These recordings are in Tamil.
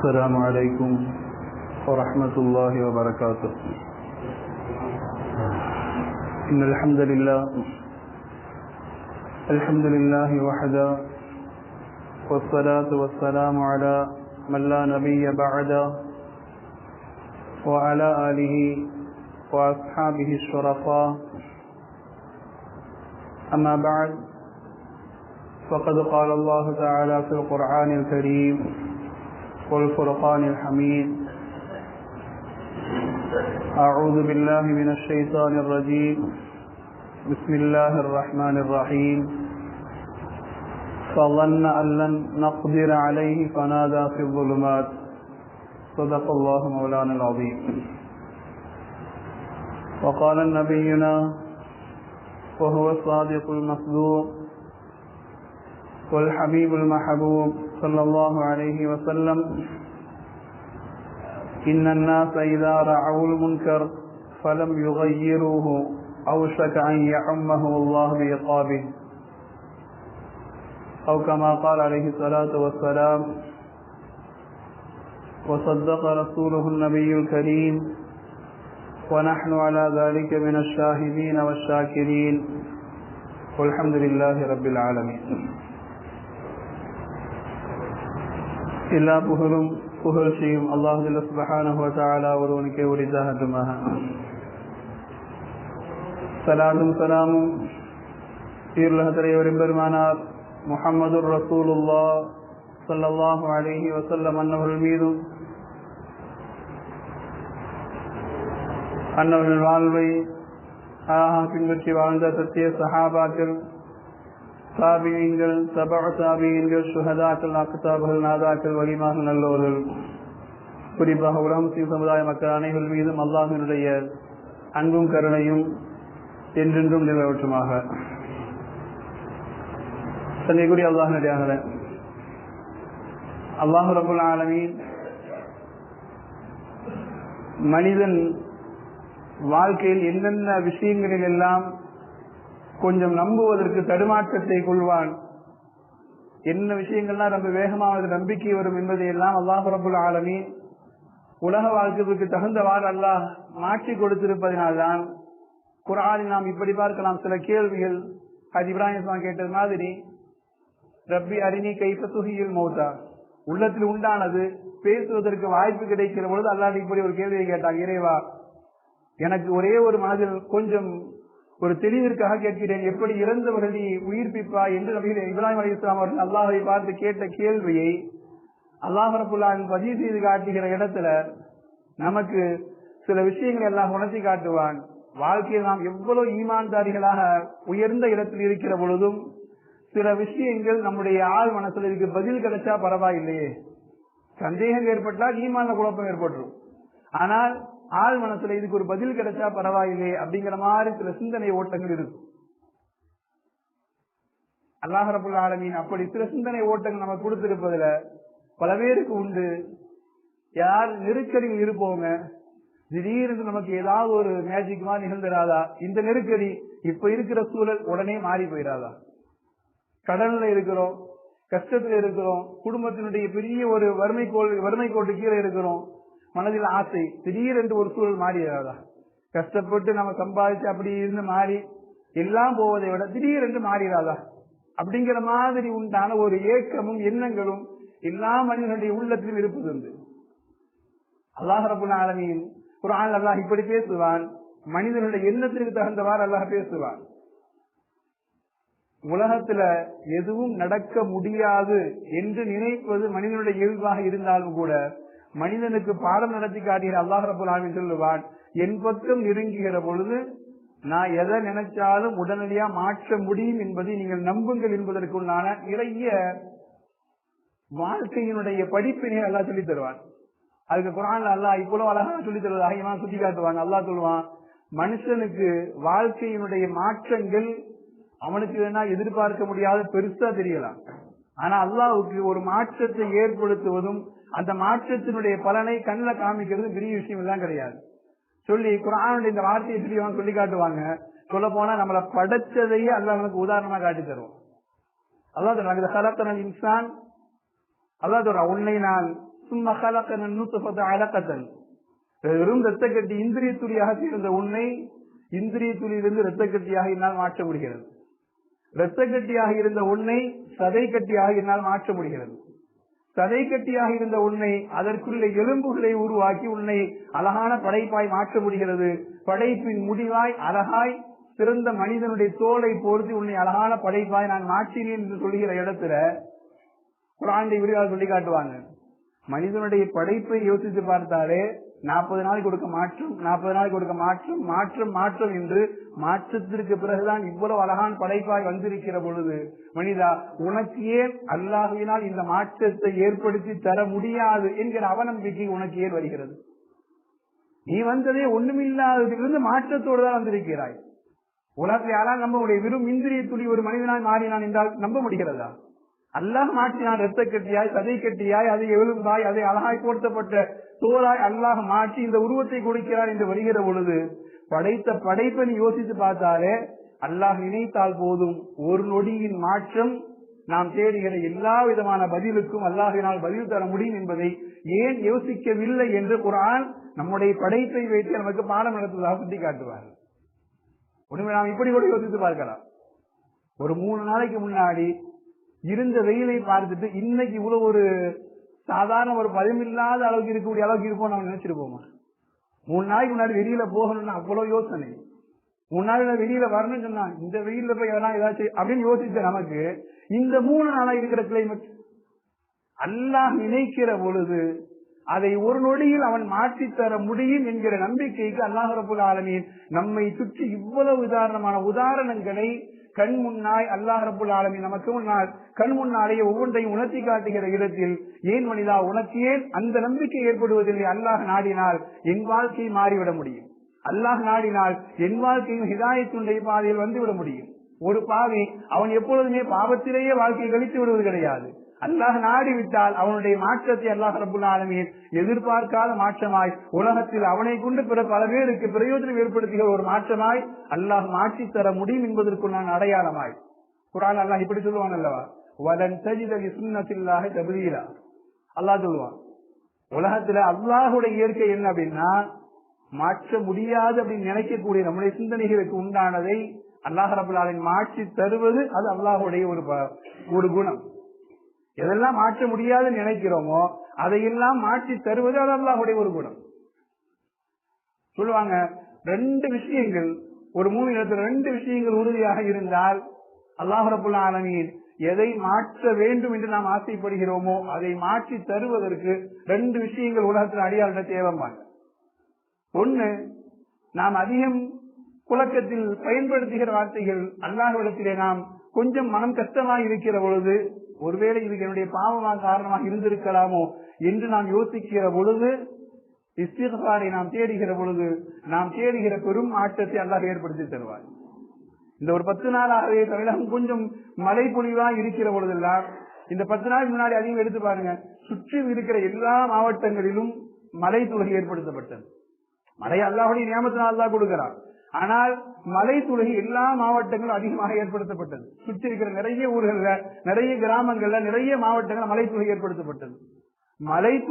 السلام عليكم ورحمة الله وبركاته. إن الحمد لله الحمد لله وحده والصلاة والسلام على من لا نبي بعده وعلى آله وأصحابه الشرفاء. أما بعد فقد قال الله تعالى في القرآن الكريم والفرقان الحميد. أعوذ بالله من الشيطان الرجيم. بسم الله الرحمن الرحيم. فظن أن لن نقدر عليه فنادى في الظلمات. صدق الله مولانا العظيم. وقال نبينا وهو الصادق المصدوق والحبيب المحبوب صلى الله عليه وسلم. إن الناس إذا رعوا المنكر فلم يغيروه أوشك أن يعمه الله بعقابه. أو كما قال عليه الصلاة والسلام وصدق رسوله النبي الكريم ونحن على ذلك من الشاهدين والشاكرين. والحمد لله رب العالمين. எல்லா புகழும் புகழ்ச்சியும் அல்லாஹுல்ல சுபஹானஹுவத்தாலா ஒருவனுக்கே உரித்தாகட்டுமாக சலாதும் சலாமும் சீர்லக தலைவரின் பெருமானார் முகமது ரசூலுல்லா சல்லாஹு அலிஹி வசல்லம் அன்னவர்கள் மீதும் அன்னவர்கள் வாழ்வை ஆஹா பின்பற்றி வாழ்ந்த சத்திய சஹாபாக்கள் தாபியங்கள் தபா தாபியங்கள் சுகதாக்கள் அக்தாபுகள் நாதாக்கள் வலிமாக நல்லவர்கள் குறிப்பாக உலகம் சிங் சமுதாய மக்கள் அனைவர் மீதும் அல்லாஹினுடைய அன்பும் கருணையும் என்றென்றும் நிலவற்றுமாக. தன்னைக்குரிய அல்லாஹினுடைய அல்லாஹு ரபுல் ஆலமீன் மனிதன் வாழ்க்கையில் என்னென்ன விஷயங்களில் எல்லாம் கொஞ்சம் நம்புவதற்கு தடுமாற்றத்தை கொள்வான். என்ன விஷயங்கள்லாம் ரொம்ப வேகமாக நம்பிக்கை வரும் என்பதை எல்லாம் அல்லாஹ் ரபுல் ஆலமி உலக வாழ்க்கைக்கு தகுந்தவாறு அல்லாஹ் மாற்றி கொடுத்திருப்பதனால்தான் குரானில் நாம் இப்படி பார்க்கலாம். சில கேள்விகள் அது இப்ராஹிம் கேட்டது மாதிரி ரப்பி அரிணி கைப்ப துகியில் மௌத்தா? உள்ளத்தில் உண்டானது பேசுவதற்கு வாய்ப்பு கிடைக்கிற பொழுது அல்லாஹ் இப்படி ஒரு கேள்வியை கேட்டாங்க இறைவா எனக்கு ஒரே ஒரு மனதில் கொஞ்சம் ஒரு தெளிவிற்காக கேட்கிறேன் எப்படி இறந்தவர்களை உயிர்ப்பிப்பா என்று நபிகள் இப்ராஹிம் அலி இஸ்லாம் அவர்கள் அல்லாஹை பார்த்து கேட்ட கேள்வியை அல்லாஹ் ரபுல்லாவின் பதிவு செய்து காட்டுகிற இடத்துல நமக்கு சில விஷயங்களை எல்லாம் உணர்த்தி காட்டுவான். வாழ்க்கையில் நாம் எவ்வளவு ஈமான்தாரிகளாக உயர்ந்த இடத்தில் இருக்கிற பொழுதும் சில விஷயங்கள் நம்முடைய ஆள் மனசுல இருக்கு பதில் கிடைச்சா பரவாயில்லையே. சந்தேகம் ஏற்பட்டால் ஈமான குழப்பம் ஏற்பட்டுரும். ஆனால் ஆள் மனசுல இதுக்கு ஒரு பதில் கிடைச்சா பரவாயில்லையே அப்படிங்கிற மாதிரி சில சிந்தனை ஓட்டங்கள் இருக்கும். அல்லாஹரபுல் ஆலமீன் அப்படி சில சிந்தனை ஓட்டங்கள் நம்ம கொடுத்திருப்பதுல பல பேருக்கு உண்டு. யார் நெருக்கடியில் இருப்போங்க திடீர்னு நமக்கு ஏதாவது ஒரு மேஜிக் மாதிரி நிகழ்ந்துடாதா இந்த நெருக்கடி இப்ப இருக்கிற சூழல் உடனே மாறி போயிடாதா கடல்ல இருக்கிறோம் கஷ்டத்துல இருக்கிறோம் குடும்பத்தினுடைய பெரிய ஒரு வறுமை கோல் வறுமை கோட்டு கீழே இருக்கிறோம். மனதில் ஆசை. திடீரென்று ஒரு சூழல் மாறியதா கஷ்டப்பட்டு நம்ம சம்பாதிச்சு அப்படி இருந்து மாறி எல்லாம் போவதை விட திடீரென்று மாறிடாதா அப்படிங்கிற மாதிரி உண்டான ஒரு ஏக்கமும் எண்ணங்களும் எல்லா மனிதனுடைய உள்ளத்திலும் இருப்பது உண்டு அல்லாஹ் ஆலமியின் ஒரு ஆள் அல்லாஹ் இப்படி பேசுவான். மனிதனுடைய எண்ணத்திற்கு தகுந்தவாறு அல்லாஹ் பேசுவான். உலகத்துல எதுவும் நடக்க முடியாது என்று நினைப்பது மனிதனுடைய இயல்பாக இருந்தாலும் கூட மனிதனுக்கு பாடம் நடத்தி காட்டுகிற அல்லாஹ் ரபுல்லாமின் சொல்லுவான் என் பக்கம் நெருங்குகிற பொழுது நான் எதை நினைச்சாலும் உடனடியா மாற்ற முடியும் என்பதை நீங்கள் நம்புங்கள் என்பதற்குள்ளான நிறைய வாழ்க்கையினுடைய படிப்பினை அல்லா சொல்லி தருவான். அதுக்கு குரான் அல்லா இவ்வளவு அழகாக சொல்லி தருவதாக இவன் சுட்டி காட்டுவான் அல்லா சொல்லுவான் மனுஷனுக்கு வாழ்க்கையினுடைய மாற்றங்கள் அவனுக்கு வேணா எதிர்பார்க்க முடியாத பெருசா தெரியலாம். ஆனா அல்லாவுக்கு ஒரு மாற்றத்தை ஏற்படுத்துவதும் அந்த மாற்றத்தினுடைய பலனை கண்ணில் காமிக்கிறது பெரிய விஷயம் எல்லாம் கிடையாது. சொல்லி குரானுடைய இந்த வார்த்தையை சொல்லி சொல்லி காட்டுவாங்க. சொல்ல போனா நம்மளை படைச்சதையே அல்ல நமக்கு உதாரணமா காட்டி தருவோம் அல்லாஹ் சொல்றாங்க இந்த இன்சான் அல்லாஹ் சொல்றான் உன்னை நான் சும்மா கலக்கன நூத்தபத்த அழக்கத்தன் வெறும் ரத்த கட்டி இந்திரிய துளியாக இருந்த உன்னை இந்திரிய துளியிலிருந்து ரத்த கட்டியாக என்னால் மாற்ற முடிகிறது. ரத்த கட்டியாக இருந்த உன்னை சதை கட்டியாக என்னால் மாற்ற முடிகிறது. சதை கட்டியாக இருந்த உன்னை அதற்குள்ள எலும்புகளை உருவாக்கி உன்னை அழகான படைப்பாய் மாற்ற முடிகிறது. படைப்பின் முடிவாய் அழகாய் சிறந்த மனிதனுடைய தோலை போர்த்து உன்னை அழகான படைப்பாய் நான் மாற்றினேன் என்று சொல்லுகிற இடத்துல குரானை விரிவாக சொல்லி காட்டுவாங்க மனிதனுடைய படைப்பை யோசித்து பார்த்தாலே நாற்பது நாளைக்கு கொடுக்க மாற்றம் நாற்பது நாளைக்கு கொடுக்க மாற்றம் மாற்றம் மாற்றம் என்று மாற்றத்திற்கு பிறகுதான் இவ்வளவு அழகான படைப்பாய் வந்திருக்கிற பொழுது மனிதா உனக்கு ஏன் அல்லாஹினால் இந்த மாற்றத்தை ஏற்படுத்தி தர முடியாது என்கிற அவநம்பிக்கை உனக்கு ஏன் வருகிறது? நீ வந்ததே ஒண்ணுமில்லாததிலிருந்து மாற்றத்தோடு தான் வந்திருக்கிறாய். உலகத்தை யாரால் நம்ப வெறும் இந்திரிய துளி ஒரு மனிதனாய் மாறினான் என்றால் நம்ப முடிகிறதா? அல்லாஹ் மாற்றினான் ரத்த கட்டியாய் சதை கட்டியாய் அதை எழுந்தாய் அதை அழகாய் போர்த்தப்பட்ட தோலாய் அல்லாஹ் மாற்றி இந்த உருவத்தை கொடுக்கிறார் என்று வருகிற பொழுது படைத்த படைப்பை நீ யோசித்து பார்த்தாலே அல்லாஹ் நினைத்தால் போதும் ஒரு நொடியின் மாற்றம் நாம் தேடுகிற எல்லா விதமான பதிலுக்கும் அல்லாஹினால் பதில் தர முடியும் என்பதை ஏன் யோசிக்கவில்லை என்று குரான் நம்முடைய படைப்பை வைத்து நமக்கு பாடம் நடத்துவதாக சுட்டி காட்டுவார் உண்மை நாம் இப்படி கூட யோசித்து பார்க்கலாம். ஒரு மூணு நாளைக்கு முன்னாடி இருந்த வெயிலை பார்த்துட்டு இன்னைக்கு இவ்வளவு ஒரு சாதாரண ஒரு பயமில்லாத அளவுக்கு இருக்கக்கூடிய அளவுக்கு இருப்போம் நம்ம நினைச்சிருப்போமா? மூணு நாளைக்கு முன்னாடி வெளியில போகணும்னா அவ்வளவு யோசனை. மூணு நாள் வெளியில வரணும்னு சொன்னா இந்த வெயில போய் எதனா ஏதாச்சும் அப்படின்னு யோசிச்ச நமக்கு இந்த மூணு நாளா இருக்கிற கிளைமேட் அல்லாஹ் நினைக்கிற பொழுது அதை ஒரு நொடியில் அவன் மாற்றித்தர தர முடியும் என்கிற நம்பிக்கைக்கு அல்லாஹரபுல் ஆலமீன் நம்மை சுற்றி இவ்வளவு உதாரணமான உதாரணங்களை கண் முன்னாய் அல்லாஹ் ரபுல் ஆலமி நமக்கு முன்னால் கண் முன்னாலேயே ஒவ்வொன்றையும் உணர்த்தி காட்டுகிற இடத்தில் ஏன் மனிதா உனக்கு ஏன் அந்த நம்பிக்கை ஏற்படுவதில்லை. அல்லாஹ் நாடினால் என் வாழ்க்கை மாறிவிட முடியும். அல்லாஹ் நாடினால் என் வாழ்க்கையும் ஹிதாயத்துடைய பாதையில் வந்துவிட முடியும். ஒரு பாவி அவன் எப்பொழுதுமே பாவத்திலேயே வாழ்க்கையை கழித்து விடுவது கிடையாது. அல்லாஹ் நாடி விட்டால் அவனுடைய மாற்றத்தை அல்லாஹ் ரபுல்லாலுமே எதிர்பார்க்காத மாற்றமாய் உலகத்தில் அவனை கொண்டு பிற பல பேருக்கு பிரயோஜனம் ஏற்படுத்துகிற ஒரு மாற்றமாய் அல்லாஹ் மாற்றி தர முடியும் என்பதற்குள்ளான அடையாளமாய். குரான் அல்லாஹ் இப்படி சொல்லுவான் அல்லவா? வலன் தஜிதலி சுண்ணத்தில்லாக தபுதீலா அல்லாஹ் சொல்லுவான் உலகத்துல அல்லாஹுடைய இயற்கை என்ன அப்படின்னா மாற்ற முடியாது அப்படின்னு நினைக்கக்கூடிய நம்முடைய சிந்தனைகளுக்கு உண்டானதை அல்லாஹ் ரபுல்லாலின் மாற்றி தருவது அது அல்லாஹுடைய ஒரு ப- ஒரு குணம். எதெல்லாம் மாற்ற முடியாதுன்னு நினைக்கிறோமோ அதையெல்லாம் மாற்றி தருவது அது அல்லாஹுடைய ஒரு குணம். சொல்லுவாங்க ரெண்டு விஷயங்கள் ஒரு மூணு இடத்துல ரெண்டு விஷயங்கள் உறுதியாக இருந்தால் அல்லாஹ் ரபுல் எதை மாற்ற வேண்டும் என்று நாம் ஆசைப்படுகிறோமோ அதை மாற்றி தருவதற்கு ரெண்டு விஷயங்கள் உலகத்தில் அடியாள தேவைப்பாங்க ஒண்ணு நாம் அதிகம் புழக்கத்தில் பயன்படுத்துகிற வார்த்தைகள் அல்லாஹ்விடத்திலே நாம் கொஞ்சம் மனம் கஷ்டமாக இருக்கிற பொழுது ஒருவேளை இது என்னுடைய பாவமாக காரணமாக இருந்திருக்கலாமோ என்று நாம் யோசிக்கிற பொழுது இஸ்திகாரை நாம் தேடுகிற பொழுது நாம் தேடுகிற பெரும் ஆட்டத்தை அல்லாஹ் ஏற்படுத்தி தருவார். இந்த ஒரு பத்து நாளாகவே தமிழகம் கொஞ்சம் மழை பொழிவா இருக்கிற பொழுதெல்லாம் இந்த பத்து நாள் முன்னாடி அதிகம் எடுத்து பாருங்க சுற்றி இருக்கிற எல்லா மாவட்டங்களிலும் மழை துளை ஏற்படுத்தப்பட்டது. மழை அல்லாஹுடைய நியமத்தினால் தான் கொடுக்கிறார். ஆனால் மலை எல்லா மாவட்டங்களும் அதிகமாக ஏற்படுத்தப்பட்டது. சுற்றி இருக்கிற நிறைய ஊர்கள்ல நிறைய கிராமங்கள்ல நிறைய மாவட்டங்கள் மலை ஏற்படுத்தப்பட்டது. மலை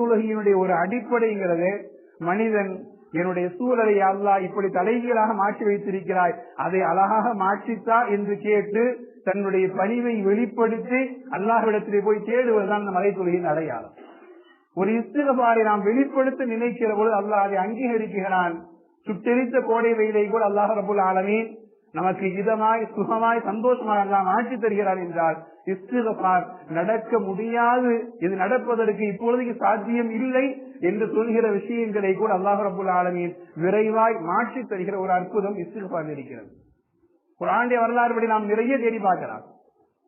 ஒரு அடிப்படைங்கிறது மனிதன் என்னுடைய சூழலை அல்லாஹ் இப்படி தலைகீழாக மாற்றி வைத்திருக்கிறாய் அதை அழகாக மாற்றித்தா என்று கேட்டு தன்னுடைய பணிவை வெளிப்படுத்தி அல்லாஹ்விடத்திலே போய் தேடுவதுதான் அந்த மலை அடையாளம். ஒரு இஸ்திகபாரை நாம் வெளிப்படுத்த நினைக்கிற பொழுது அல்லாஹ் அதை அங்கீகரிக்கிறான். சுட்டெரித்த கோடை வெயிலை கூட அல்லாஹ் ரபுல் ஆலமீன் நமக்கு இதமாய் சுகமாய் சந்தோஷமாய் எல்லாம் ஆட்சி தருகிறார் என்றால் இஸ்திகார் நடக்க முடியாது. இது நடப்பதற்கு இப்பொழுதைக்கு சாத்தியம் இல்லை என்று சொல்கிற விஷயங்களை கூட அல்லாஹ் ரபுல் ஆலமீன் விரைவாய் மாற்றி தருகிற ஒரு அற்புதம் இஸ்திகார் இருக்கிறது. ஒரு ஆண்டிய வரலாறு படி நாம் நிறைய தேடி பார்க்கலாம்.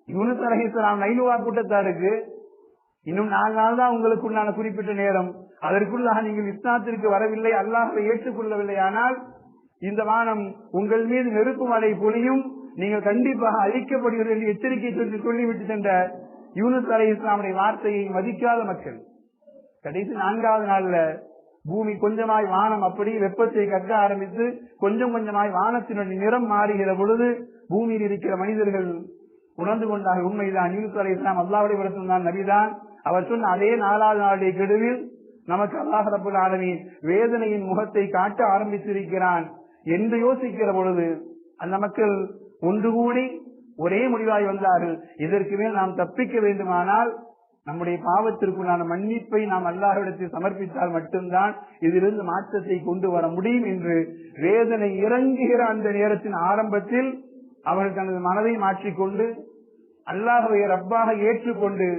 யூனிஸ் அலஹிஸ்லாம் நைலுவா கூட்டத்தாருக்கு இன்னும் நாலு நாள் தான் உங்களுக்கு உண்டான குறிப்பிட்ட நேரம். அதற்குள்ளாக நீங்கள் இஸ்லாத்திற்கு வரவில்லை அல்லாஹை ஏற்றுக்கொள்ளவில்லை. ஆனால் இந்த வானம் உங்கள் மீது நெருப்பு மழை பொழியும். நீங்கள் கண்டிப்பாக அழிக்கப்படுகிறது என்று எச்சரிக்கை சொல்லி சொல்லிவிட்டு சென்ற யூனுஸ் அலை இஸ்லாமுடைய வார்த்தையை மதிக்காத மக்கள் கடைசி நான்காவது நாள்ல பூமி கொஞ்சமாய் வானம் அப்படி வெப்பத்தை கக்க ஆரம்பித்து கொஞ்சம் கொஞ்சமாய் வானத்தினுடைய நிறம் மாறுகிற பொழுது பூமியில் இருக்கிற மனிதர்கள் உணர்ந்து கொண்டாக உண்மைதான். யூனுஸ் அலை இஸ்லாம் அல்லாவுடைய விடத்தில் தான் நபிதான். அவர் சொன்ன அதே நாலாவது நாளுடைய கெடுவில் நமக்கு அல்லாஹ் ரபுல் ஆலமீன் வேதனையின் முகத்தை காட்ட ஆரம்பித்திருக்கிறான் என்று யோசிக்கிற பொழுது அந்த மக்கள் ஒன்று கூடி ஒரே முடிவாய் வந்தார்கள். இதற்கு மேல் நாம் தப்பிக்க வேண்டுமானால் நம்முடைய பாவத்திற்குள்ளான மன்னிப்பை நாம் அல்லாஹிடத்தில் சமர்ப்பித்தால் மட்டும்தான் இதிலிருந்து மாற்றத்தை கொண்டு வர முடியும் என்று வேதனை இறங்குகிற அந்த நேரத்தின் ஆரம்பத்தில் அவர்கள் தனது மனதை மாற்றிக்கொண்டு அல்லாஹுவை ரப்பாக ஏற்றுக்கொண்டு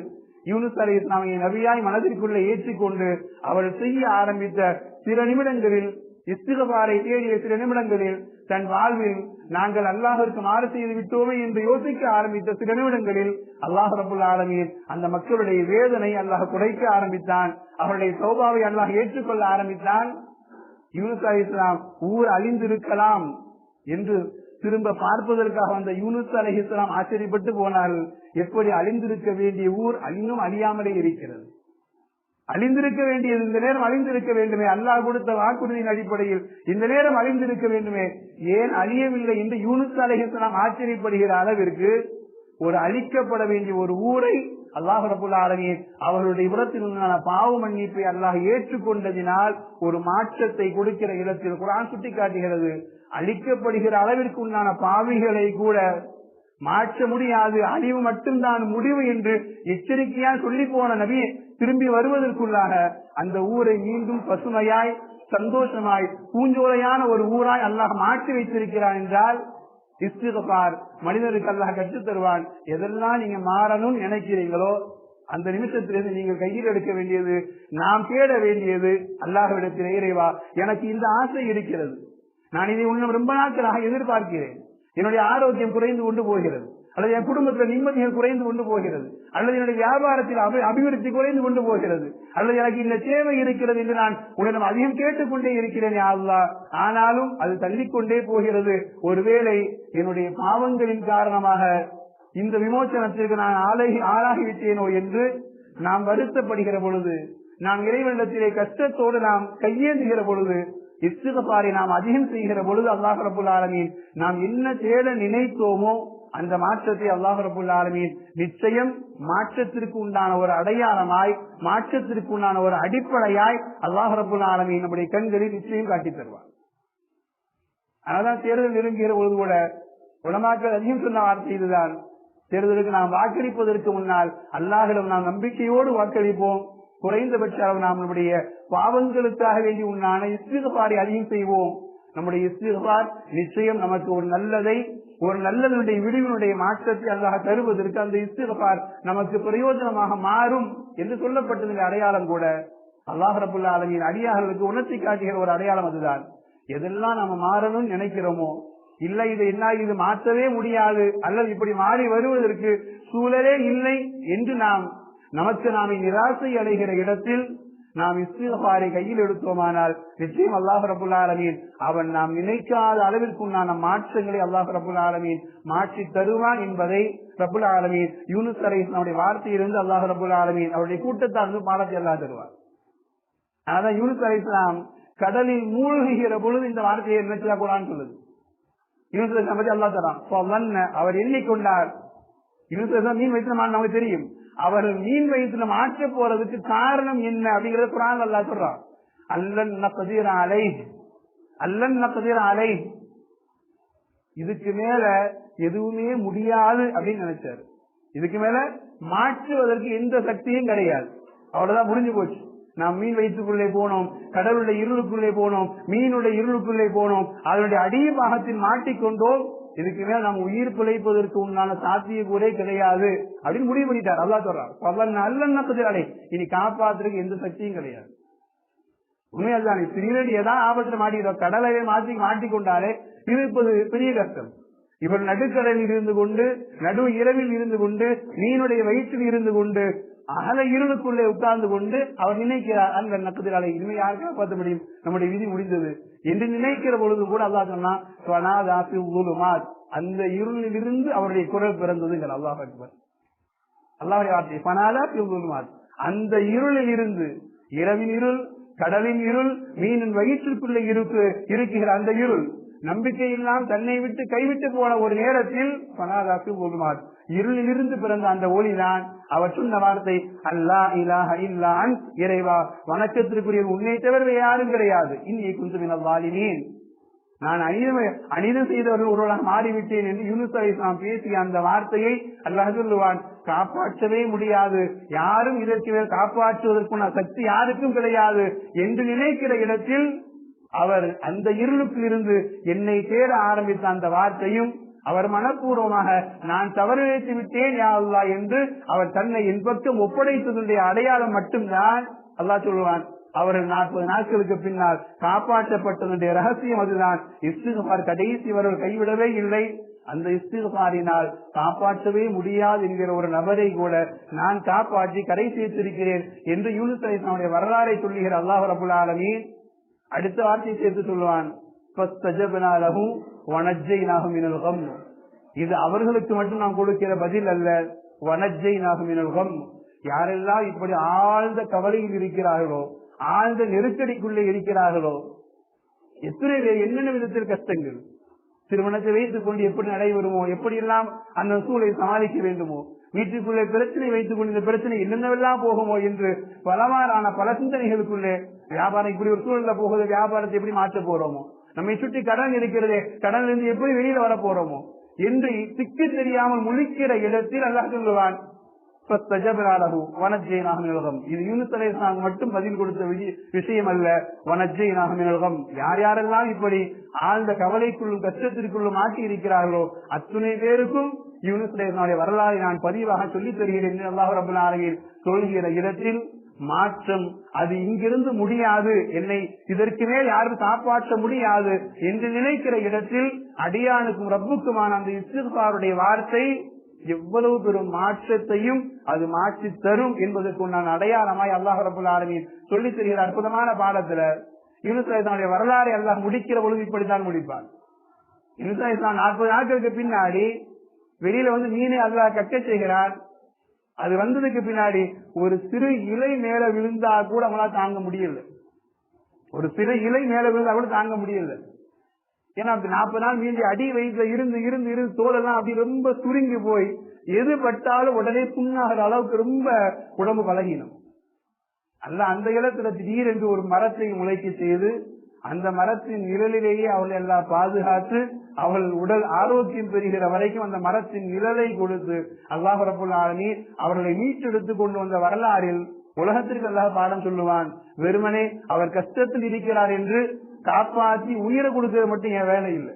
யூனுஸ் அலி இஸ்லாமிய நபியாய் மனதிற்குள்ளே ஏற்றுக்கொண்டு அவர் செய்ய ஆரம்பித்த சில நிமிடங்களில் இஸ்திகபாரை தேடிய சில நிமிடங்களில் தன் வாழ்வில் நாங்கள் அல்லாஹருக்கு மாறு செய்து விட்டோமே என்று யோசிக்க ஆரம்பித்த சில நிமிடங்களில் அல்லாஹ் ரபுல் ஆலமீன் அந்த மக்களுடைய வேதனை அல்லாஹ் குறைக்க ஆரம்பித்தான். அவருடைய சோபாவை அல்லாஹ் ஏற்றுக்கொள்ள ஆரம்பித்தான். யூனுஸ் அலி இஸ்லாம் ஊர் அழிந்திருக்கலாம் என்று திரும்ப பார்ப்பதற்காக வந்த யூனுஸ் அலி இஸ்லாம் ஆச்சரியப்பட்டு போனார்கள். எப்படி அழிந்திருக்க வேண்டிய ஊர் அழிந்தும் அழியாமலே இருக்கிறது. அழிந்திருக்க வேண்டியது இந்த நேரம் அழிந்திருக்க வேண்டுமே. அல்லாஹ் கொடுத்த வாக்குறுதியின் அடிப்படையில் இந்த நேரம் அழிந்திருக்க வேண்டுமே. ஏன் அழியவில்லை என்று யூனுஸ் அலஹிஸ்லாம் ஆச்சரியப்படுகிற அளவிற்கு ஒரு அழிக்கப்பட வேண்டிய ஒரு ஊரை அல்லாஹ் ரபுல் ஆலமீன் அவர்களுடைய புறத்தில் பாவ மன்னிப்பை அல்லாஹ் ஏற்றுக்கொண்டதினால் ஒரு மாற்றத்தை கொடுக்கிற இடத்தில் குரான் சுட்டி காட்டுகிறது அழிக்கப்படுகிற அளவிற்கு உண்டான பாவிகளை கூட மாற்ற முடியாது. அழிவு மட்டும்தான் முடிவு என்று எச்சரிக்கையா சொல்லி போன நபி திரும்பி வருவதற்குள்ளாக அந்த ஊரை மீண்டும் பசுமையாய் சந்தோஷமாய் பூஞ்சோலையான ஒரு ஊராய் அல்லாஹ் மாற்றி வைத்திருக்கிறான் என்றால் இஸ்திகார் மனிதருக்கு அல்லாஹ் கற்றுத் தருவான். எதெல்லாம் நீங்க மாறணும்னு நினைக்கிறீங்களோ அந்த நிமிஷத்திலிருந்து நீங்கள் கையில் எடுக்க வேண்டியது நாம் தேட வேண்டியது அல்லாஹ்விடத்தில் இறைவா. எனக்கு இந்த ஆசை இருக்கிறது. நான் இதை உன்னும் ரொம்ப நாட்களாக எதிர்பார்க்கிறேன். என்னுடைய ஆரோக்கியம் குறைந்து கொண்டு போகிறது. அல்லது என் குடும்பத்தில் நிம்மதிகள் குறைந்து கொண்டு போகிறது. அல்லது என்னுடைய வியாபாரத்தில் அபி- அபிவிருத்தி குறைந்து கொண்டு போகிறது. அல்லது எனக்கு இந்த தேவை இருக்கிறது என்று நான் உடனே அதிகம் கேட்டுக்கொண்டே இருக்கிறேன் யாருலா ஆனாலும் அது தள்ளிக்கொண்டே போகிறது. ஒருவேளை என்னுடைய பாவங்களின் காரணமாக இந்த விமோச்சனத்திற்கு நான் ஆளாகி ஆளாகிவிட்டேனோ என்று நாம் வருத்தப்படுகிற பொழுது நாம் இறைவனிடத்திலே கஷ்டத்தோடு நாம் கையேந்துகிற பொழுது இஸ்திகாரை நாம் அதிகம் செய்கிற பொழுது அல்லாஹ் ரபுல் ஆலமீன் நாம் என்ன தேட நினைத்தோமோ அந்த மாற்றத்தை அல்லாஹ் ரபுல் ஆலமீன் நிச்சயம் மாற்றத்திற்கு உண்டான ஒரு அடையாளமாய் மாற்றத்திற்கு உண்டான ஒரு அடிப்படையாய் அல்லாஹ் ரபுல் ஆலமீன் நம்முடைய கண்களில் நிச்சயம் காட்டித் தருவார். அதனால்தான் தேர்தல் நெருங்குகிற பொழுது கூட உலமாக்கள் அதிகம் சொன்ன வார்த்தை இதுதான். தேர்தலுக்கு நாம் வாக்களிப்பதற்கு முன்னால் அல்லாஹிடம் நாம் நம்பிக்கையோடு வாக்களிப்போம். குறைந்தபட்ச அளவு நாம் நம்முடைய பாவங்களுக்காக வேண்டி உண்டான இஸ்திகபாரை அதிகம் செய்வோம். நம்முடைய இஸ்திகபார் நிச்சயம் நமக்கு ஒரு நல்லதை ஒரு நல்லதனுடைய விடிவினுடைய மாற்றத்தை அல்லாஹ் தருவதற்கு அந்த இஸ்திகபார் நமக்கு பிரயோஜனமாக மாறும் என்று சொல்லப்பட்டதின் அடையாளம் கூட. அல்லாஹ் ரபுல்லா அடியார்களுக்கு உணர்த்தி காட்டுகிற ஒரு அடையாளம் அதுதான். எதெல்லாம் நம்ம மாறணும்னு நினைக்கிறோமோ இல்ல இது என்ன இது மாற்றவே முடியாது அல்லது இப்படி மாறி வருவதற்கு சூழலே இல்லை என்று நாம் நமக்கு நாமே நிராசை அடைகிற இடத்தில் நாம் இஸ்திகபாரை கையில் எடுத்தோமானால் நிச்சயம் அல்லாஹ் ரபுல் ஆலமீன் அவன் நாம் நினைக்காத அளவிற்குண்டான மாற்றங்களை அல்லாஹ் ரபுல் ஆலமீன் மாற்றி தருவான் என்பதை ரபுல் ஆலமீன் யூனுஸ் அலை அவருடைய வார்த்தையிலிருந்து அல்லாஹ் ரபுல் ஆலமீன் அவருடைய கூட்டத்தார் வந்து பாடத்தை அல்லாஹ் தருவார். அதான் யூனுஸ் அலை இஸ்லாம் கடலில் மூழ்குகிற பொழுது இந்த வார்த்தையை நினைச்சா கூடான்னு சொல்லுது? யூனுஸ் அலை அல்லா தரான். அவர் எண்ணிக்கொண்டார். யூனுஸ் அலை மீன் வைத்து நமக்கு தெரியும். அவர் மீன் வயிற்றுல மாற்ற போறதுக்கு காரணம் என்ன அப்படிங்கறத குரான் அல்லா சொல்றான் அல்லன் நக்கதீர அலை அல்லன் நக்கதீர அலை இதுக்கு மேல எதுவுமே முடியாது அப்படின்னு நினைச்சாரு. இதுக்கு மேல மாற்றுவதற்கு எந்த சக்தியும் கிடையாது. அவ்வளவுதான் முடிஞ்சு போச்சு. நாம் மீன் வயிற்றுக்குள்ளே போனோம் கடலுடைய இருளுக்குள்ளே போனோம் மீனுடைய இருளுக்குள்ளே போனோம் அதனுடைய அடிபாகத்தில் மாட்டிக்கொண்டோம் இதுக்கு மேல நம்ம உயிர் பிழைப்பதற்கு உண்டான சாத்திய கூட கிடையாது. அப்படின்னு முடிவு பண்ணிட்டார். அல்லா சொல்றான். பவன் அடை இனி காப்பாத்துறதுக்கு எந்த சக்தியும் கிடையாது. உண்மையாதான் திடீரென்று ஏதாவது ஆபத்துல மாட்டிக்கிறோம் கடலையே மாற்றி மாட்டிக்கொண்டாலே இருப்பது பெரிய கஷ்டம். இவர் நடுக்கடலில் இருந்து கொண்டு நடு இரவில் இருந்து கொண்டு மீனுடைய வயிற்றில் இருந்து கொண்டு அகல இருளுக்குள்ளே உட்கார்ந்து கொண்டு அவர் நினைக்கிறார் அந்த நக்கத்தினாலே இனிமே யார் காப்பாற்ற முடியும் நம்முடைய விதி முடிந்தது. என்று நினைக்கிற பொழுது கூட அல்லா சொன்னா அந்த இருளில் இருந்து அவருடைய குரல் பிறந்தது அல்லாஹ் அக்பர். அல்லாஹுடைய வார்த்தை பனாலா பியுமாத் அந்த இருளில் இருந்து இரவின் இருள் கடலின் இருள் மீனின் வயிற்றுக்குள்ளே இருக்கு இருக்கிற அந்த இருள் நம்பிக்கையெல்லாம் தன்னை விட்டு கைவிட்டு போன ஒரு நேரத்தில் பனாதாக்கு ஒருமார் இருளிலிருந்து பிறந்த அந்த ஒளிதான். அவர் சொன்ன வார்த்தை அல்லா இலாஹ இல்லான் இறைவா வணக்கத்திற்குரிய உன்னை தவிர யாரும் கிடையாது. இன்னி குந்துமினல் வாலினேன் நான் அனிதம் அனிதம் செய்தவர்கள் ஒருவராக மாறிவிட்டேன் என்று யூனுஸ் அலி இஸ்லாம் பேசிய அந்த வார்த்தையை அல்லாஹ் சொல்லுவான். காப்பாற்றவே முடியாது. யாரும் இதற்கு மேல் காப்பாற்றுவதற்குள்ள சக்தி யாருக்கும் கிடையாது. என்று நினைக்கிற இடத்தில் அவர் அந்த இருளுக்குள் இருந்து என்னை தேட ஆரம்பித்த அந்த வார்த்தையும் அவர் மனப்பூர்வமாக நான் தவறு வைத்து விட்டேன் யா என்று அவர் தன்னை என் பக்கம் ஒப்படைத்ததுடைய அடையாளம் மட்டும்தான் அல்லா சொல்லுவான். அவர்கள் நாற்பது நாட்களுக்கு பின்னால் காப்பாற்றப்பட்டதுடைய ரகசியம் அதுதான். இஸ்திகுமார் கடைசி அவர்கள் கைவிடவே இல்லை. அந்த இஸ்திகுமாரினால் காப்பாற்றவே முடியாது என்கிற ஒரு நபரை கூட நான் காப்பாற்றி கடை சேர்த்திருக்கிறேன் என்று யூனுஸ் வரலாறை சொல்லுகிற அல்லாஹ் ரபுல் ஆலமீன். அடுத்த வார்த்தையை சேர்த்து சொல்லுவான். "ஃபஸ்தஜப்னாலஹு வனஜ்ஜைனாஹு இது அவர்களுக்கு மட்டும் நாம் கொடுக்கிற பதில் அல்ல. வனஜை நாகுமினல் யாரெல்லாம் இப்படி ஆழ்ந்த கவலையில் இருக்கிறார்களோ ஆழ்ந்த நெருக்கடிக்குள்ளே இருக்கிறார்களோ எத்தனை பேர் என்னென்ன விதத்தில் கஷ்டங்கள்? திருமணத்தை வைத்துக் கொண்டு எப்படி நடைபெறுமோ எப்படி எல்லாம் அந்த சூழலை சமாளிக்க வேண்டுமோ வீட்டுக்குள்ளே பிரச்சனை வைத்துக் கொண்டு இந்த பிரச்சனை என்னென்னவெல்லாம் போகுமோ என்று பலவாறான பல சிந்தனைகளுக்குள்ளே வியாபாரம் இப்படி ஒரு சூழல்ல போகுது வியாபாரத்தை எப்படி மாற்ற போறோமோ? நம்மை சுற்றி கடன் இருக்கிறதே கடன் இருந்து எப்படி வெளியில வர போறோமோ? என்று திக்கு தெரியாமல் முழிக்கிற இடத்தில் அல்லாஹ் சொல்லுவான் மட்டும் பதில் கொடுத்த விஷயம் அல்ல வனஜெய் நாகமினகம் யார் யாரெல்லாம் இப்படி ஆழ்ந்த கவலைக்குள்ளும் கஷ்டத்திற்குள்ளும் ஆக்கி இருக்கிறார்களோ அத்துணை பேருக்கும் யூனுசலேசனுடைய வரலாறு நான் பதிவாக சொல்லித் தருகிறேன் என்று அல்லாஹ் ரபுல் சொல்கிற இடத்தில் மாற்றம் அது இங்கிருந்து முடியாது. என்னை இதற்கு மேல் யாரும் காப்பாற்ற முடியாது என்று நினைக்கிற இடத்தில் அடியானுக்கும் ரப்புக்குமான அந்த இஸ்திஃபாருடைய வார்த்தை எவ்வளவு பெரும் மாற்றத்தையும் அது மாற்றி தரும் என்பதற்கு நான் அடையாளமாய் அல்லாஹ் ரபுல் ஆலமீன் சொல்லி தருகிற அற்புதமான பாடத்துல யூனுடைய வரலாறை எல்லாம் முடிக்கிற பொழுது இப்படித்தான் முடிப்பான். யூனுஸ் நாற்பது நாட்களுக்கு பின்னாடி வெளியில வந்து மீனை அல்லாஹ் கக்க செய்கிறான். அது வந்ததுக்கு பின்னாடி ஒரு சிறு இலை மேல விழுந்தா கூட அவங்களால தாங்க முடியல. ஒரு சிறு இலை மேல விழுந்தா கூட தாங்க முடியல. ஏன்னா அப்படி நாற்பது நாள் மீதி அடி வயிற்றுல இருந்து இருந்து இருந்து தோலெல்லாம் அப்படி ரொம்ப சுருங்கி போய் எது பட்டாலும் உடனே புண்ணாகிற அளவுக்கு ரொம்ப உடம்பு பலகீனம் அல்ல அந்த இடத்துல திடீரென்று ஒரு மரத்தை முளைக்க செய்து அந்த மரத்தின் நிழலிலேயே அவள் எல்லாம் பாதுகாத்து அவள் உடல் ஆரோக்கியம் பெறுகிற வரைக்கும் அந்த மரத்தின் நிழலை கொடுத்து அல்லாஹ் ரபுல் அவர்களை மீட்டெடுத்து கொண்டு வந்த வரலாறில் உலகத்திற்கு அல்லாஹ் பாடம் சொல்லுவான் வெறுமனே அவர் கஷ்டத்தில் இருக்கிறார் என்று காப்பாற்றி உயிரை கொடுக்கிறது மட்டும் என் வேலை இல்லை.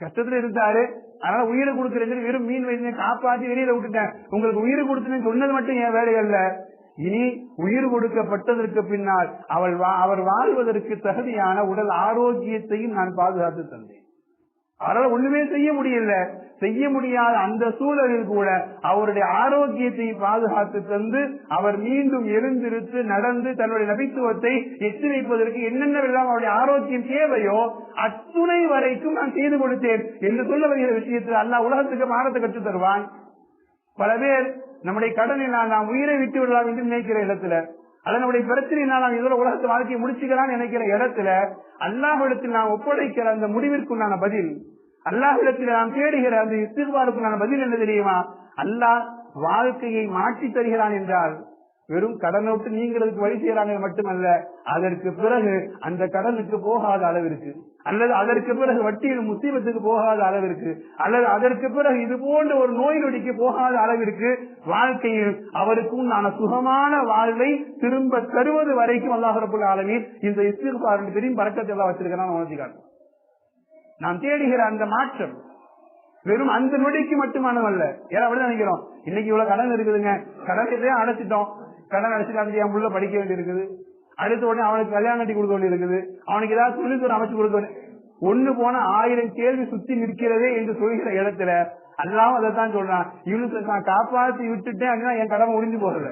கஷ்டத்துல இருந்தாரு அதனால உயிரை கொடுக்கறது வெறும் மீன் வைத்து காப்பாற்றி வெளியில விட்டுட்டேன். உங்களுக்கு உயிரை கொடுத்துன்னு சொன்னது மட்டும் என் வேலை இல்லை இனி உயிர் கொடுக்கப்பட்டதற்கு பின்னால் அவள் வா- அவர் வாழ்வதற்கு தகுதியான உடல் ஆரோக்கியத்தையும் நான் பாதுகாத்து தந்தேன். அவரால் ஒண்ணுமே செய்ய முடியல. செய்ய முடியாத அந்த சூழலில் கூட அவருடைய ஆரோக்கியத்தை பாதுகாத்து தந்து அவர் மீண்டும் எழுந்திருத்து நடந்து தன்னுடைய நபித்துவத்தை எட்டி வைப்பதற்கு என்னென்னவெல்லாம் அவருடைய ஆரோக்கியம் தேவையோ அத்துணை வரைக்கும் நான் செய்து கொடுத்தேன் என்று சொல்ல வருகிற விஷயத்தில் அல்லா உலகத்துக்கு மாறத்தை கற்றுத் தருவான் பல பேர் நம்முடைய கடனினால் நாம் உயிரை விட்டு விடலாம் என்று நினைக்கிற இடத்துல அதனுடைய நம்முடைய பிரச்சனையினால் நாம் இதோட உலகத்து வாழ்க்கையை முடிச்சுக்கலாம் நினைக்கிற இடத்துல அல்லாஹிடத்தில் நாம் ஒப்படைக்கிற அந்த முடிவிற்குண்டான பதில் அல்லாஹிடத்தில் நாம் தேடுகிற அந்த இஸ்திர்வாருக்குண்டான பதில் என்ன தெரியுமா? அல்லாஹ் வாழ்க்கையை மாற்றி தருகிறான் என்றால் வெறும் கடனை விட்டு நீங்களுக்கு வழி செய்யறாங்க மட்டுமல்ல அதற்கு பிறகு அந்த கடனுக்கு போகாத அளவிற்கு அல்லது அதற்கு பிறகு வட்டியில் முசீபத்துக்கு போகாத அளவிற்கு அல்லது அதற்கு பிறகு இது போன்ற ஒரு நோய் நொடிக்கு போகாத அளவிற்கு வாழ்க்கையில் அவருக்கு உண்டான சுகமான வாழ்வை திரும்ப தருவது வரைக்கும் அல்லாஹரப்புள்ள அளவில் இந்த இஸ்திர்பாரின் பெரிய பறக்கத்தை எல்லாம் வச்சிருக்கிறான் உணர்த்தி நான் நாம் தேடுகிற அந்த மாற்றம் வெறும் அந்த நொடிக்கு மட்டுமானதல்ல. ஏன் அப்படிதான் நினைக்கிறோம்? இன்னைக்கு இவ்வளவு கடன் இருக்குதுங்க. கடன் அடைச்சிட்டோம். கடன் அடைச்சிட்டு என் புள்ள படிக்க வேண்டியிருக்குது. அடுத்த உடனே அவனுக்கு கல்யாணம் கட்டி கொடுக்க வேண்டியிருக்குது. அவனுக்கு ஏதாவது தொழில்துறை அமைச்சு கொடுக்க வேண்டிய ஒண்ணு போன ஆயிரம் கேள்வி சுத்தி நிற்கிறதே என்று சொல்கிற இடத்துல அல்லாம அதைத்தான் சொல்றான். இவனுக்கு நான் காப்பாத்தி விட்டுட்டேன் அப்படின்னா என் கடமை முடிஞ்சு போறது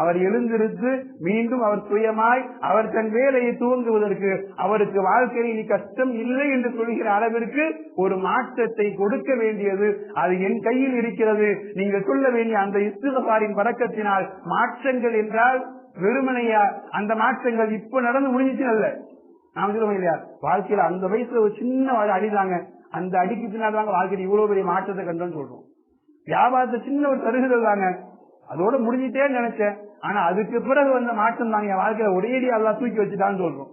அவர் எழுந்திருந்து மீண்டும் அவர் சுயமாய் அவர் தன் வேலையை துவங்குவதற்கு அவருக்கு வாழ்க்கையில் இனி கஷ்டம் இல்லை என்று சொல்கிற அளவிற்கு ஒரு மாற்றத்தை கொடுக்க வேண்டியது அது என் கையில் இருக்கிறது. நீங்கள் சொல்ல வேண்டிய அந்த இஸ்திகபாரின் பழக்கத்தினால் மாற்றங்கள் என்றால் வெறுமனையா? அந்த மாற்றங்கள் இப்ப நடந்து முடிஞ்சிச்சு அல்ல. நாம சொல்லுவோம் இல்லையா? வாழ்க்கையில அந்த வயசுல ஒரு சின்ன அடிதாங்க. அந்த அடிக்கு பின்னால் தாங்க வாழ்க்கையில் இவ்வளவு பெரிய மாற்றத்தை கண்டோம்னு சொல்றோம். வியாபாரத்தை சின்ன ஒரு தருகுதல் தாங்க அதோட முடிஞ்சிட்டே நினைச்சேன். ஆனா அதுக்கு பிறகு வந்த மாற்றம் தான் என் வாழ்க்கையில ஒரேடி எல்லாம் தூக்கி வச்சுட்டான்னு சொல்றோம்.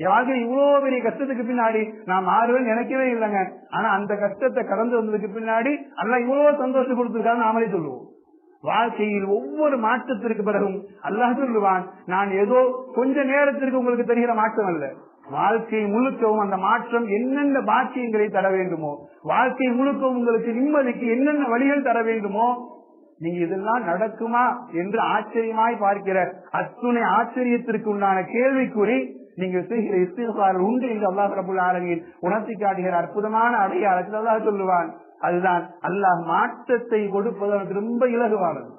என் வாழ்க்கையில இவ்வளவு பெரிய கஷ்டத்துக்கு பின்னாடி நான் மாறுவேன் நினைக்கவே இல்லைங்க. ஆனா அந்த கஷ்டத்தை கடந்து வந்ததுக்கு பின்னாடி அல்ல இவ்வளவு சந்தோஷம் கொடுத்துருக்காரு நாமளே சொல்லுவோம். வாழ்க்கையில் ஒவ்வொரு மாற்றத்திற்கு பிறகும் அல்லாஹ் சொல்லுவான் நான் ஏதோ கொஞ்ச நேரத்திற்கு உங்களுக்கு தெரிகிற மாற்றம் அல்ல. வாழ்க்கை முழுக்கவும் அந்த மாற்றம் என்னென்ன பாக்கியங்களை தர வேண்டுமோ வாழ்க்கை முழுக்கவும் உங்களுக்கு நிம்மதிக்கு என்னென்ன வழிகள் தர வேண்டுமோ நீங்க இதெல்லாம் நடக்குமா என்று ஆச்சரியமாய் பார்க்கிற அத்துணை ஆச்சரியத்திற்கு உண்டான கேள்விக்குறி நீங்க செய்கிற இஸ்திகார் உண்டு என்று அல்லாஹ் ரபுல் ஆலமின் உணர்த்தி காட்டுகிற அற்புதமான அடையாளத்தில் அல்லாஹ் சொல்லுவான். அதுதான் அல்லாஹ் மாற்றத்தை கொடுப்பது அவனுக்கு ரொம்ப இலகுவானது.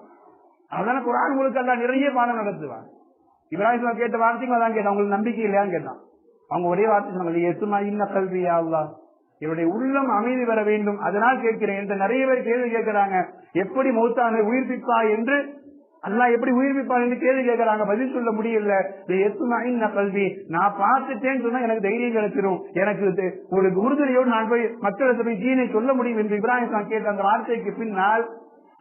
அதனால குரான் உங்களுக்கு எல்லாம் நிறைய பாடம் நடத்துவான். இப்ராஹிம் கேட்ட வார்த்தைக்கும் அதான் கேட்டான். உங்களுக்கு நம்பிக்கை இல்லையான்னு கேட்டான். அவங்க ஒரே வார்த்தை சொன்னாங்க எசுமா இன்ன கல்வியா அல்லாஹ். இவருடைய உள்ளம் அமைதி பெற வேண்டும். அதனால் கேட்கிறேன். என்று நிறைய பேர் கேள்வி கேட்கிறாங்க. எப்படி மௌத்தானை உயிர்ப்பிப்பா என்று? அல்லா எப்படி உயிர்ப்பிப்பார் என்று கேள்வி கேட்கிறாங்க. பதில் சொல்ல முடியல. கல்வி நான் பார்த்துட்டேன்னு சொன்னா எனக்கு தைரியம் கிடைச்சிடும் எனக்கு ஒரு உறுதுணையோடு நான் போய் மக்களுக்கு போய் தீனை சொல்ல முடியும் என்று இப்ராஹிம் கான் கேட்ட அந்த வார்த்தைக்கு பின்னால்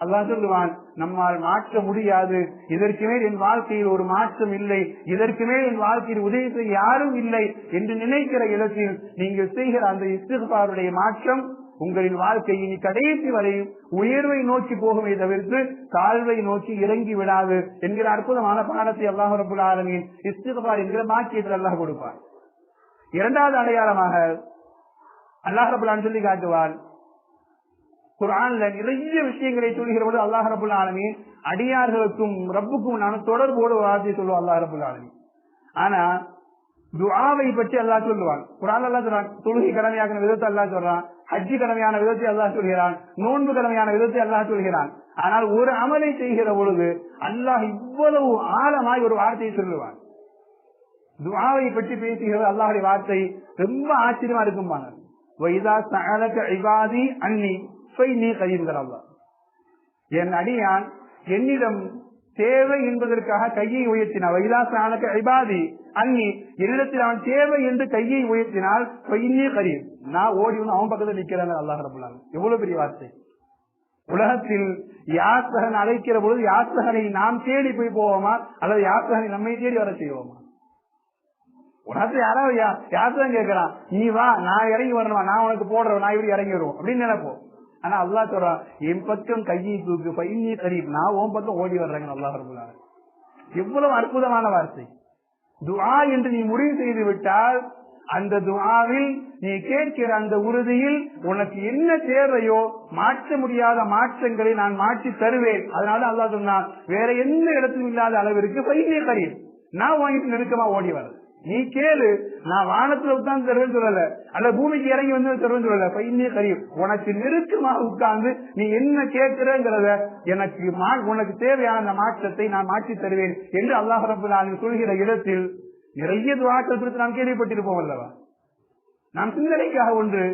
அல்லாஹ் சொல்லுவான் நம்மால் மாற்ற முடியாது. இதற்கு மேல் என் வாழ்க்கையில் ஒரு மாற்றம் இல்லை. இதற்கு மேல் என் வாழ்க்கையில் உதவி செய்ய யாரும் இல்லை. என்று நினைக்கிற இடத்தில் நீங்கள் செய்கிற அந்த இஸ்திகாருடைய மாற்றம் உங்களின் வாழ்க்கை இனி கடைசி வரையும் உயர்வை நோக்கி போகுமே தவிர்த்து தாழ்வை நோக்கி இறங்கி விடாது என்கிற அற்புதமான பாடத்தை அல்லாஹ் ரபுல் ஆலமின் இஸ்திகார் என்கிற பாக்கியத்தில் அல்லாஹ் கொடுப்பார். இரண்டாவது அடையாளமாக அல்லாஹ் ரபுல்லான் சொல்லி காட்டுவான் குரான்ல நிறைய விஷயங்களை சொல்கிற போது அல்லாஹ் ரபுல் ஆலமி அடியார்களுக்கும் ரப்புக்கும் நான் தொடர்போடு வார்த்தை சொல்லுவோம் அல்லாஹ் ரபுல் ஆலமி ஆனா துஆவை பற்றி அல்லாஹ் சொல்லுவான். குரான் அல்லா சொல்றான் தொழுகை கடமையாக்கின விதத்தை அல்லாஹ் சொல்றான் ஹஜ்ஜி கடமையான விதத்தை அல்லாஹ் சொல்கிறான் நோன்பு கடமையான விதத்தை அல்லாஹ் சொல்கிறான். ஆனால் ஒரு அமலை செய்கிற பொழுது அல்லாஹ் இவ்வளவு ஆழமாய் ஒரு வார்த்தையை சொல்லுவான். துஆவை பற்றி பேசுகிறது அல்லாஹுடைய வார்த்தை ரொம்ப ஆச்சரியமா இருக்கும்பாங்க. வைதா நீ கரீம்கள் அல்லா. என் அடியான் என்னிடம் தேவை என்பதற்காக கையை உயர்த்தினார் வைலாசானக ஐபாதி அன்னி என்னிடத்தில் அவன் தேவை என்று கையை உயர்த்தினால் பையனே கரீம் நான் ஓடி வந்து அவன் பக்கத்தில் நிக்கிறேன். அல்லாஹ் ரபுல்லாங்க எவ்வளவு பெரிய வார்த்தை. உலகத்தில் யாசகன் அழைக்கிற பொழுது யாசகனை நாம் தேடி போய் போவோமா? அல்லது யாசகனை நம்மை தேடி வர செய்வோமா? உலகத்துல யாராவது யாசகம் கேட்கறான் நீ வா நான் இறங்கி வரணுமா? நான் உனக்கு போடுறேன் நான் இப்படி இறங்கி வருவோம் அப்படின்னு நினைப்போம். ஆனா அல்லா சொல்றான் என் பக்கம் கையை தூக்கு பையனி கரீப் நான் உன் பக்கம் ஓடி வர்றேங்க அல்லா வரும்போது எவ்வளவு அற்புதமான வார்த்தை. துஆ என்று நீ முடிவு செய்து விட்டால் அந்த துஆவில் நீ கேட்கிற அந்த உறுதியில் உனக்கு என்ன தேவையோ மாற்ற முடியாத மாற்றங்களை நான் மாற்றி தருவேன். அதனால அல்லா சொன்னான் வேற எந்த இடத்திலும் இல்லாத அளவிற்கு பையனே கரீப் நான் வாங்கிட்டு நெருக்கமா ஓடி வரேன் நீ கேளு நான் வானத்துல உட்கார்ந்து தருவேன் சொல்லல. அல்ல பூமிக்கு இறங்கி வந்து தருவேன் சொல்லல. பையனே கரியும். உனக்கு நெருக்கமாக உட்கார்ந்து நீ என்ன கேட்கிறங்கிறத எனக்கு உனக்கு தேவையான அந்த மாற்றத்தை நான் மாற்றி தருவேன் என்று அல்லாஹ் நான் சொல்கிற இடத்தில் நிறைய துவாக்கள் குறித்து நாம் கேள்விப்பட்டிருப்போம் அல்லவா? நாம் சிந்தனைக்காக ஒன்று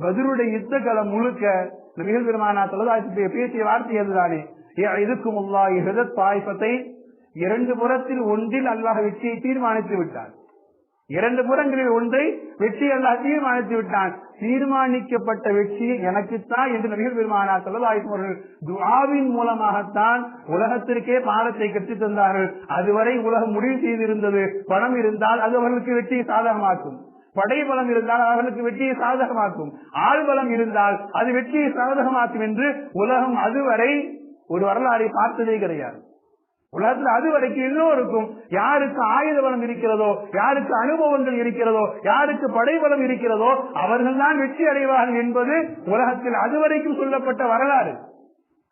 பதிலுடைய யுத்த களம் முழுக்க நபிகள் தொலைதாசி பேசிய வார்த்தை அதுதானே. இதுக்கும் உள்ளா ஹிரத் பாய்ப்பத்தை இரண்டு புறத்தில் ஒன்றில் அல்லாஹ் வெற்றியை தீர்மானித்து விட்டார் இரண்டு புறங்களில் ஒன்றை வெற்றி அல்லாஹ் தீர்மானித்து விட்டான். தீர்மானிக்கப்பட்ட வெற்றி எனக்குத்தான் என்று நபிகள் பெருமானார் சொல்லலாயும் அவர்கள் துவாவின் மூலமாகத்தான் உலகத்திற்கே பாடத்தை கற்றுத் தந்தார்கள். அதுவரை உலகம் முடிவு செய்திருந்தது. பணம் இருந்தால் அது அவர்களுக்கு வெற்றியை சாதகமாக்கும். படை பலம் இருந்தால் அவர்களுக்கு வெற்றியை சாதகமாக்கும். ஆள் பலம் இருந்தால் அது வெற்றியை சாதகமாக்கும் என்று உலகம் அதுவரை ஒரு வரலாறை பார்த்ததே கிடையாது. உலகத்தில் அது வரைக்கும் எல்லோருக்கும் யாருக்கு ஆயுத பலம் இருக்கிறதோ யாருக்கு அனுபவங்கள் இருக்கிறதோ யாருக்கு படைபலம் இருக்கிறதோ அவர்கள் தான் வெற்றி அடைவார்கள் என்பது உலகத்தில் அதுவரைக்கும் சொல்லப்பட்ட வரலாறு.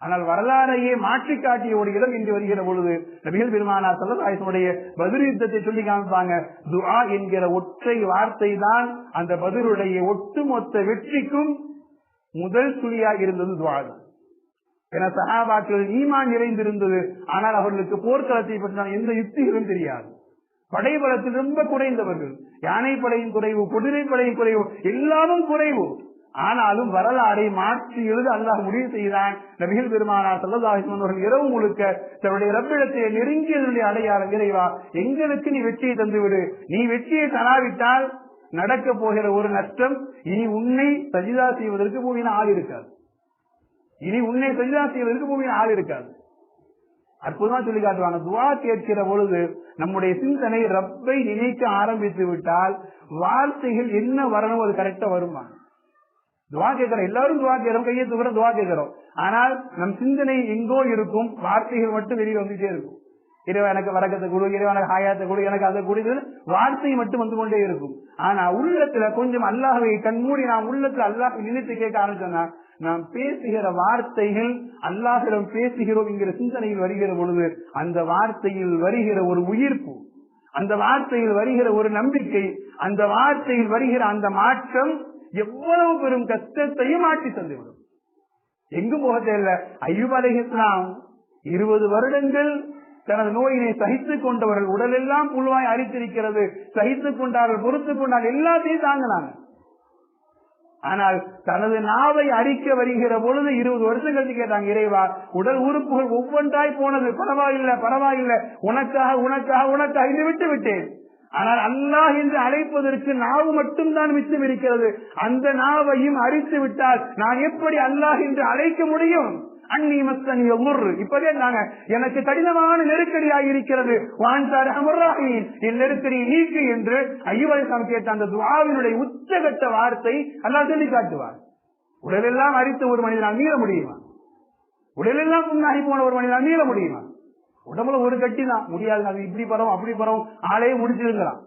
ஆனால் வரலாறையே மாற்றி காட்டிய ஒரு இடம் இன்று வருகிற பொழுது நபிகள் பெருமானா சல்லாசனுடைய பதில் யுத்தத்தை சொல்லி காமிப்பாங்க. துஆ என்கிற ஒற்றை வார்த்தை தான் அந்த பதிலுடைய ஒட்டுமொத்த வெற்றிக்கும் முதல் துளியாக இருந்தது துவாதான் என சகாபாக்கள் ஈமான் நிறைந்திருந்தது. ஆனால் அவர்களுக்கு போர்க்களத்தை பற்றி எந்த யுக்திகளும் தெரியாது. படைபலத்தில் ரொம்ப குறைந்தவர்கள். யானைப்படையும் குறைவு குதிரைப்படையும் படையின் குறைவு எல்லாமும் குறைவு. ஆனாலும் வரலாறை மாற்றி எழுத அல்லாஹ் முடிவு செய்தான். நபிகள் பெருமானார் சல்லதாஹிமன் அவர்கள் இரவு முழுக்க தன்னுடைய ரப்பிடத்தை நெருங்கியதனுடைய அடையாளம் இறைவா எங்களுக்கு நீ வெற்றியை தந்துவிடு. நீ வெற்றியை தராவிட்டால் நடக்க போகிற ஒரு நஷ்டம் இனி உன்னை சஜிதா செய்வதற்கு பூமியின் ஆள் இருக்காது. இனி உன்னை சஜிதா செய்வதற்கு பூமியில் ஆள் இருக்காது. அற்புதமா சொல்லி காட்டுவாங்க. துவா கேட்கிற பொழுது நம்முடைய சிந்தனை ரப்பை நினைக்க ஆரம்பித்து விட்டால் வார்த்தைகள் என்ன வரணும் அது கரெக்டா வருமா? துவா கேட்கிறோம். எல்லாரும் துவா கேட்கிறோம். கையை தூக்கிறோம் துவா கேட்கிறோம். ஆனால் நம் சிந்தனை எங்கோ இருக்கும். வார்த்தைகள் மட்டும் வெளியே வந்துட்டே இருக்கும். இறைவா எனக்கு வரக்கத்தை கொடு இறைவா எனக்கு ஹாயாத்தை கொடு எனக்கு அதை கொடு வார்த்தை மட்டும் வந்து கொண்டே இருக்கும். ஆனா உள்ளத்துல கொஞ்சம் அல்லாஹவை கண்மூடி நான் உள்ளத்துல அல்லாஹ் நினைத்து கேட்க ஆரம்பிச்சேன்னா நாம் பேசுகிற வார்த்தைகள் அல்லாஹிடம் பேசுகிறோம் என்கிற சிந்தனையில் வருகிற பொழுது அந்த வார்த்தையில் வருகிற ஒரு உயிர்ப்பு அந்த வார்த்தையில் வருகிற ஒரு நம்பிக்கை அந்த வார்த்தையில் வருகிற அந்த மாற்றம் எவ்வளவு பெரும் கஷ்டத்தையும் மாற்றி தந்துவிடும். எங்கும் போக தேவையில்ல. ஐயூப் இருபது வருடங்கள் தனது நோயினை சகித்துக் கொண்டவர்கள் உடலெல்லாம் புல்வாய் அரித்திருக்கிறது. சகித்துக் கொண்டார்கள் பொறுத்துக் கொண்டார்கள் எல்லாத்தையும் தாங்கினாங்க. ஆனால் தனது நாவை அரிக்க வருகிற பொழுது இருபது வருஷம் கழிச்சு கேட்டாங்க இறைவா உடல் உறுப்புகள் ஒவ்வொன்றாய் போனது. பரவாயில்லை பரவாயில்லை. உனக்காக உனக்காக உனக்காக இது விட்டு விட்டேன். ஆனால் அல்லாஹ் என்று அழைப்பதற்கு நாவு மட்டும்தான் மிச்சம் இருக்கிறது அந்த நாவையும் அரித்து விட்டால் நான் எப்படி அல்லாஹ் என்று அழைக்க முடியும்? அன்னி மஸ்தனி உர் இப்பதே நாங்க எனக்கு கடினமான நெருக்கடியாக இருக்கிறது வான்சார் அமர்ராகின் என் நெருக்கடி நீக்கு என்று ஐயவரசாமி கேட்ட அந்த துவாவினுடைய உச்சகட்ட வார்த்தை அல்லா சொல்லி காட்டுவார். உடலெல்லாம் அரித்த ஒரு மனிதனால் மீற முடியுமா? உடலெல்லாம் புண்ணாகி போன ஒரு மனிதனால் மீற முடியுமா? உடம்புல ஒரு கட்டி தான் முடியாது அது இப்படி பரவும் அப்படி பரவும். ஆளே முடிச்சிருக்கலாம்.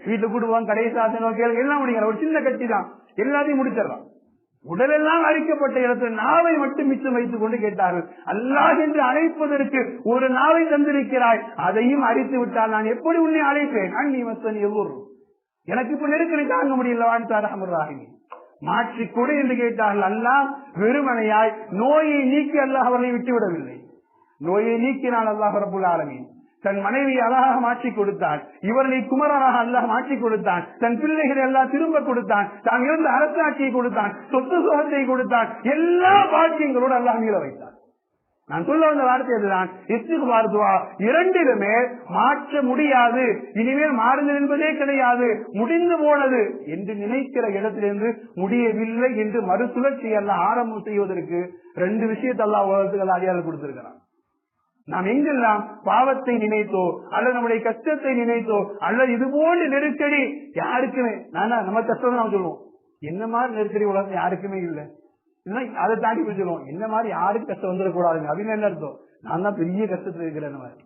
வீட்டுக்கு கூடுவாங்க கடைசி சாசனம் கேள்வி எல்லாம் முடிக்கிறான் ஒரு சின்ன கட்டி தான் எல்லாத்தையும் முடிச்சிடலாம். உடலெல்லாம் அழிக்கப்பட்ட இடத்தில் நாவை மட்டும் மிச்சம் வைத்துக் கொண்டு கேட்டார்கள். அல்லாஹ் என்று அழைப்பதற்கு ஒரு நாவை தந்திருக்கிறாய். அதையும் அழித்து விட்டால் நான் எப்படி உன்னை அழைப்பேன்? அண்ணி மத்தன் எவ்வொரு. எனக்கு இப்ப நெருக்கடி தாங்க முடியல வாழ்த்தார் அமர்ராகினி மாற்றி கொடு என்று கேட்டார்கள். அல்லாஹ் வெறுமனையாய் நோயை நீக்கி அல்லாஹ் அவர்களை விட்டுவிடவில்லை. நோயை நீக்கினால் அல்லாஹ் ரபுல் ஆலமீன். தன் மனைவி அழகாக மாற்றி கொடுத்தான். இவர்களை குமரனாக அல்லாஹ் மாற்றி கொடுத்தான். தன் பிள்ளைகளை எல்லாம் திரும்ப கொடுத்தான். தான் இருந்த அரசாட்சியை கொடுத்தான். சொத்து சுகத்தை கொடுத்தான். எல்லா பாக்கியங்களோடு அல்லாஹ் மீள வைத்தான். நான் சொல்ல வந்த வார்த்தை அதுதான். இஸ்திகுபார் மாறுதுவா இரண்டிலுமே மாற்ற முடியாது. இனிமேல் மாறுதல் என்பதே கிடையாது. முடிந்து போனது என்று நினைக்கிற இடத்திலிருந்து முடியவில்லை என்று மறுசுழற்சி எல்லாம் ஆரம்பம் செய்வதற்கு ரெண்டு விஷயத்தெல்லாம் உலகத்துக்கு அடையாளம் கொடுத்திருக்கிறான் நாம் எங்கெல்லாம் பாவத்தை நினைத்தோ அல்ல நம்முடைய கஷ்டத்தை நினைத்தோ அல்ல இது போன்ற நெருக்கடி யாருக்குமே நானா நம்ம கஷ்டம் நாம் சொல்லுவோம். என்ன மாதிரி நெருக்கடி உலகம் யாருக்குமே இல்லை. அதை தாண்டி போய் சொல்லுவோம். என்ன மாதிரி யாருக்கு கஷ்டம் வந்துடக்கூடாதுங்க. அப்படின்னு என்ன அர்த்தம்? நான் தான் பெரிய கஷ்டத்துல இருக்கிறேன் மாதிரி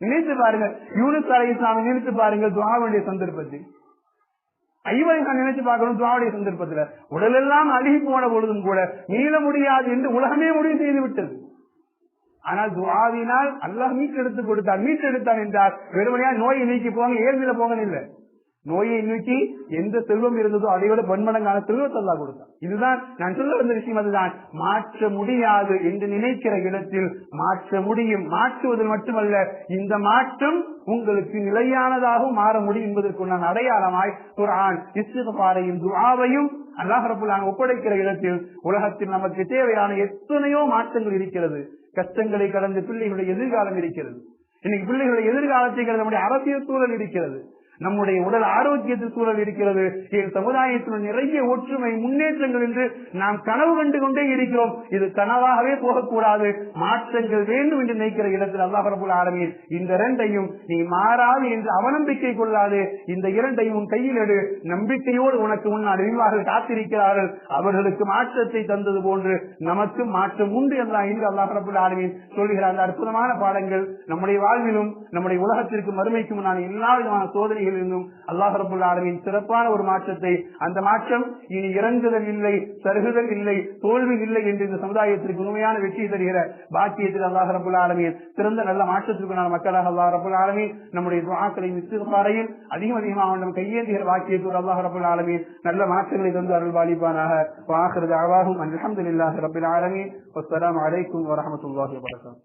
நினைத்து பாருங்க யூனிஸ் அலை இஸ்லாமி நினைத்து பாருங்க துவாவுடைய சந்தர்ப்பத்தில். ஐவரை நான் நினைச்சு பார்க்கணும் துவாவுடைய சந்தர்ப்பத்துல. உடலெல்லாம் அழுகி போன பொழுதும் கூட மீள முடியாது என்று உலகமே முடிவு செய்து விட்டது. ஆனால் துவாவினால் அல்லாஹ் மீட்டெடுத்து கொடுத்தார் மீட்டெடுத்தான் என்றால் வெறுமனையா நோயை நீக்கி போவாங்க ஏழ்மையில போங்க இல்லை. நோயை நீக்கி எந்த செல்வம் இருந்ததோ அதை விட பன்மடங்கான செல்வத்தை அல்லாஹ் கொடுத்தான். இதுதான் நான் சொல்ல வந்த விஷயம் அதுதான். மாற்ற முடியாது என்று நினைக்கிற இடத்தில் மாற்ற முடியும். மாற்றுவதில் மட்டுமல்ல இந்த மாற்றம் உங்களுக்கு நிலையானதாகவும் மாற முடியும் என்பதற்குண்டான அடையாளமாய் குரான் இஸ்திகாரையும் துவாவையும் அல்லாஹ் ரபுல்லான் ஒப்படைக்கிற இடத்தில் உலகத்தில் நமக்கு தேவையான எத்தனையோ மாற்றங்கள் இருக்கிறது. கஷ்டங்களை கடந்து பிள்ளைகளுடைய எதிர்காலம் இருக்கிறது. இன்னைக்கு பிள்ளைகளுடைய எதிர்காலத்தை கடந்த நம்முடைய அரசியல் சூழல் இருக்கிறது. நம்முடைய உடல் ஆரோக்கியத்தில் சூழல் இருக்கிறது. என் சமுதாயத்தில் நிறைய ஒற்றுமை முன்னேற்றங்கள் என்று நாம் கனவு கண்டு கொண்டே இருக்கிறோம். இது கனவாகவே போகக்கூடாது. மாற்றங்கள் வேண்டும் என்று நினைக்கிற இடத்தில் அல்லாஹரபுல் ரபுல் இந்த இரண்டையும் நீ மாறாது என்று அவநம்பிக்கை கொள்ளாது. இந்த இரண்டையும் உன் கையில் எடு. நம்பிக்கையோடு உனக்கு முன்னால் அறிவார்கள் காத்திருக்கிறார்கள். அவர்களுக்கு மாற்றத்தை தந்தது போன்று நமக்கு மாற்றம் உண்டு என்றால் இன்று அல்லாஹரபுல் ரபுல் ஆலமீன் அந்த அற்புதமான பாடங்கள் நம்முடைய வாழ்விலும் நம்முடைய உலகத்திற்கு மறுமைக்கும் நான் எல்லா விதமான சோதனைகள் இருந்தும் அல்லாஹ் ரபுல் ஆலமின் சிறப்பான ஒரு மாற்றத்தை அந்த மாற்றம் இனி இறங்குதல் இல்லை சருகுதல் இல்லை தோல்வி இல்லை என்று இந்த சமுதாயத்திற்கு உண்மையான வெற்றி தருகிற பாக்கியத்தில் அல்லாஹ் ரபுல் ஆலமின் சிறந்த நல்ல மாற்றத்திற்கு நான் மக்களாக அல்லாஹ் ரபுல் ஆலமின் நம்முடைய துவாக்களையும் இஸ்திகாரையும் அதிகம் அதிகமாக நம் கையேந்துகிற பாக்கியத்தோடு அல்லாஹ் ரபுல் ஆலமின் நல்ல மாற்றங்களை தந்து அருள் பாலிப்பானாக. வாக்குறது ஆவாகும் அலமதுல்லாஹி ரபுல் ஆலமின். அஸ்லாம் வலைக்கும் வரஹமத்துல்லாஹி வரகம்